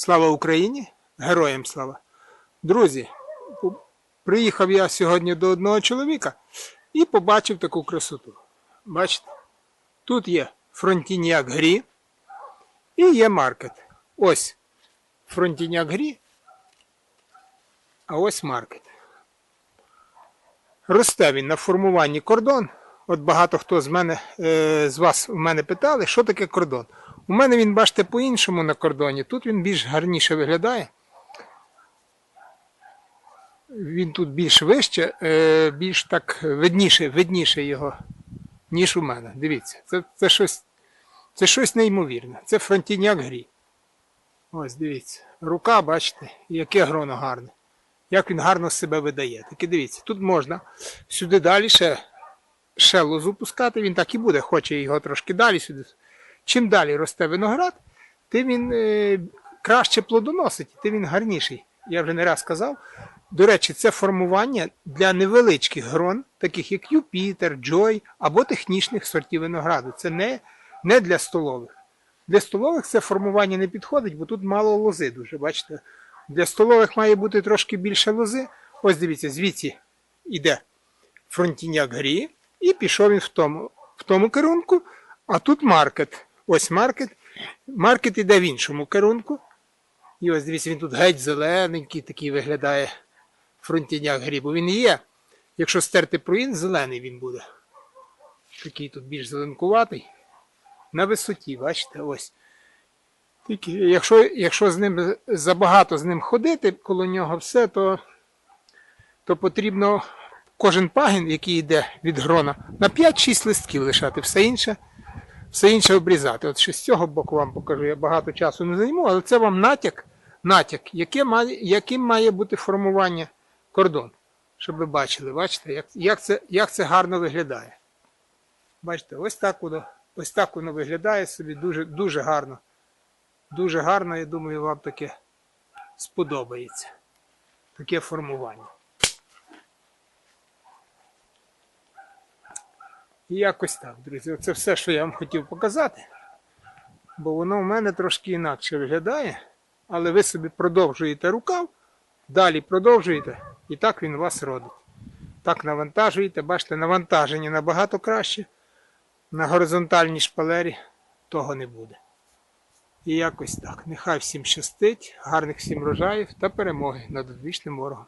Слава Україні! Героям слава! Друзі, приїхав я сьогодні до одного чоловіка і побачив таку красоту. Бачите? Тут є фронтіняк грі і є маркет. Ось фронтіняк грі, а ось маркет. Росте він на формуванні кордон. От багато хто з мене е, з вас у мене питали, що таке кордон. У мене він, бачите, по-іншому на кордоні. Тут він більш гарніше виглядає. Він тут більш вище, е, більш так видніше, видніше його, ніж у мене. Дивіться, це, це, щось, це щось неймовірне. Це фронтіняк грі. Ось дивіться. Рука, бачите, яке гроно гарне. Як він гарно себе видає. Таки дивіться, тут можна сюди далі ще, ще лозу пускати, він так і буде, хоче його трошки далі сюди. Чим далі росте виноград, тим він е, краще плодоносить, тим він гарніший. Я вже не раз казав. До речі, це формування для невеличких грон, таких як Юпітер, Джой або технічних сортів винограду. Це не, не для столових. Для столових це формування не підходить, бо тут мало лози дуже. Бачите? Для столових має бути трошки більше лози. Ось дивіться, звідси йде фронтіняк грі, і пішов він в тому, в тому керунку, а тут маркет. Ось маркет. Маркет іде в іншому керунку. І ось дивіться, він тут геть зелененький, такий виглядає фронтіняк грібу. Він є. Якщо стерти проїн, зелений він буде. Такий тут більш зеленкуватий. На висоті, бачите, ось. Тільки, якщо, якщо з ним забагато з ним ходити коло нього все, то, то потрібно кожен пагін, який йде від грона, на 5-6 листків лишати, все інше, все інше обрізати. От ще з цього боку вам покажу, я багато часу не займу, але це вам натяк, натяк яке має, яким має бути формування кордон. Щоб ви бачили, бачите, як, як, це, як це гарно виглядає. Бачите, ось так воно, ось так воно виглядає собі дуже, дуже гарно. Дуже гарно, я думаю, вам таке сподобається. Таке формування. І якось так, друзі. Це все, що я вам хотів показати. Бо воно в мене трошки інакше виглядає. Але ви собі продовжуєте рукав, далі продовжуєте, і так він вас родить. Так навантажуєте, бачите, навантаження набагато краще. На горизонтальній шпалері того не буде. І якось так. Нехай всім щастить, гарних всім рожаїв та перемоги над одвічним ворогом.